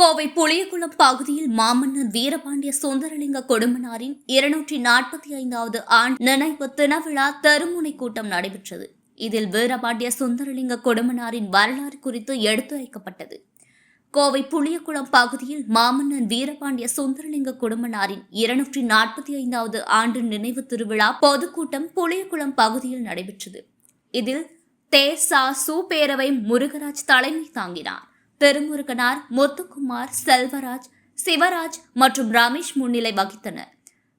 கோவை புளியகுளம் பகுதியில் மாமன்னர் வீரபாண்டிய சுந்தரலிங்க கொடுமனாரின் இருநூற்றி நாற்பத்தி ஐந்தாவது ஆண்டு நினைவு தினவிழா தருமுனை கூட்டம் நடைபெற்றது. இதில் வீரபாண்டிய சுந்தரலிங்க கொடுமனாரின் வரலாறு குறித்து எடுத்துரைக்கப்பட்டது. கோவை புளியகுளம் பகுதியில் மாமன்னன் வீரபாண்டிய சுந்தரலிங்க குடும்பனாரின் இருநூற்றி நாற்பத்தி ஐந்தாவது ஆண்டு நினைவு திருவிழா பொதுக்கூட்டம் புளியகுளம் பகுதியில் நடைபெற்றது. இதில் தே சா சு பேரவை முருகராஜ் தலைமை தாங்கினார். திருமுருகனார் முத்துக்குமார் செல்வராஜ் சிவராஜ் மற்றும் ரமேஷ் முன்னிலை வகித்தனர்.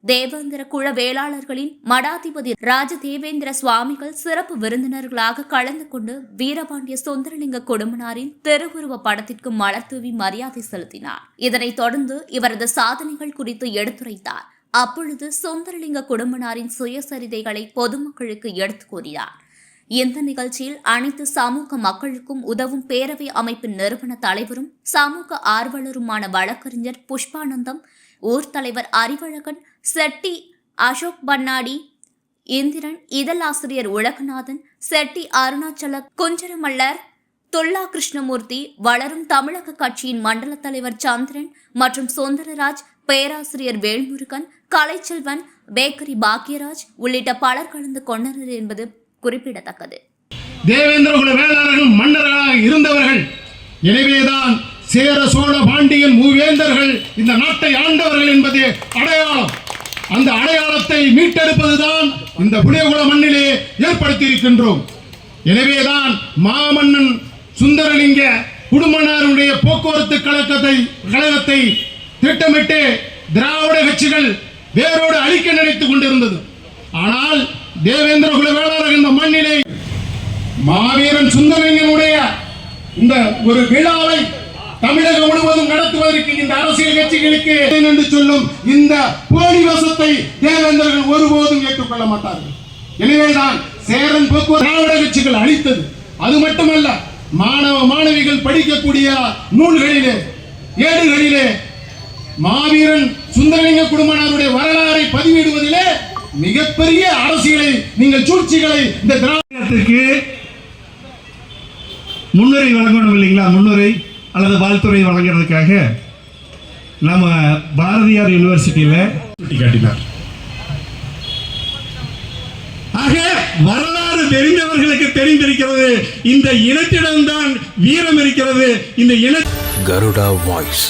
தேவேந்திர குல வேளாளர்களின் மடாதிபதி ராஜதேவேந்திர சுவாமிகள் சிறப்பு விருந்தினர்களாக கலந்து கொண்டு வீரபாண்டிய சுந்தரலிங்க குடும்பனாரின் திருவுருவ படத்திற்கு மலர் தூவி மரியாதை செலுத்தினார். இதனைத் தொடர்ந்து இவரது சாதனைகள் குறித்து எடுத்துரைத்தார். அப்பொழுது சுந்தரலிங்க குடும்பனாரின் சுயசரிதைகளை பொதுமக்களுக்கு எடுத்துக் கூறினார். இந்த நிகழ்ச்சியில் அனைத்து சமூக மக்களுக்கும் உதவும் பேரவை அமைப்பின் நிறுவன தலைவரும் சமூக ஆர்வலருமான வழக்கறிஞர் புஷ்பானந்தம் ஊர் தலைவர் அறிவழகன் செட்டி அசோக் பன்னாடி இந்திரன் இதழாசிரியர் உலகநாதன் செட்டி அருணாச்சல குஞ்சரமல்லர் தொல்லா கிருஷ்ணமூர்த்தி வளரும் தமிழக கட்சியின் மண்டல தலைவர் சந்திரன் மற்றும் சுந்தரராஜ் பேராசிரியர் வேல்முருகன் கலைச்செல்வன் பேக்கரி பாக்யராஜ் உள்ளிட்ட பலர் கலந்து கொண்டனர் என்பது குறிப்பிடத்தக்கது. தேவேந்திரகுல வேளாளர்கள் மன்னர்களாக இருந்தவர்கள் எனவேதான் சேர சோழ பாண்டியன் மூவேந்தர்கள் இந்த நாட்டை ஆண்டவர்கள் என்பது அடையாளம். அந்த அடையாளத்தை மீட்டெடுப்பதுதான் இந்த புளியகுல மண்ணிலே ஏற்படுத்தி இருக்கின்றோம் எனவேதான் மாமன்னன் சுந்தரலிங்க குடும்பனாருடைய போக்குவரத்து கழகத்தை கழகத்தை திட்டமிட்டு திராவிட கட்சிகள் வேரோடு அழிக்க நினைத்துக் கொண்டிருந்தது. ஆனால் தேவேந்திர குல வேளாளர் இந்த மண்ணிலே மாவீரன் சுந்தரலிங்கனுடைய இந்த ஒரு விழாவை தமிழகம் முழுவதும் நடத்துவதற்கு இந்த அரசியல் கட்சிகளுக்கு என்று சொல்லும் இந்த போலி வசத்தை தேவேந்திரர்கள் ஒருபோதும் ஏற்றுக்கொள்ள மாட்டார்கள். எனவேதான் சேரன் போக்குவரத்து திராவிட கட்சிகள் அளித்தது. அது மட்டுமல்ல மாணவ மாணவிகள் படிக்கக்கூடிய நூல்களிலே ஏடுகளிலே மாவீரன் சுந்தரலிங்க குடும்பனாருடைய வரலாறை பதிவிடுவதிலே மிகப்பெரிய அரசியலை நீங்கள் சூழ்ச்சிகளை இந்த திராவிடத்திற்கு முன்னுரை வழங்கணும் இல்லைங்களா? முன்னுரை அல்லது வாழ்த்துறை வழங்குறதுக்காக நம்ம பாரதியார் யூனிவர்சிட்டியில் சுட்டி காட்டினார். ஆக வரலாறு தெரிந்தவர்களுக்கு தெரிந்திருக்கிறது. இந்த இனத்திடம்தான் வீரம் இருக்கிறது. இந்த இன Garuda Voice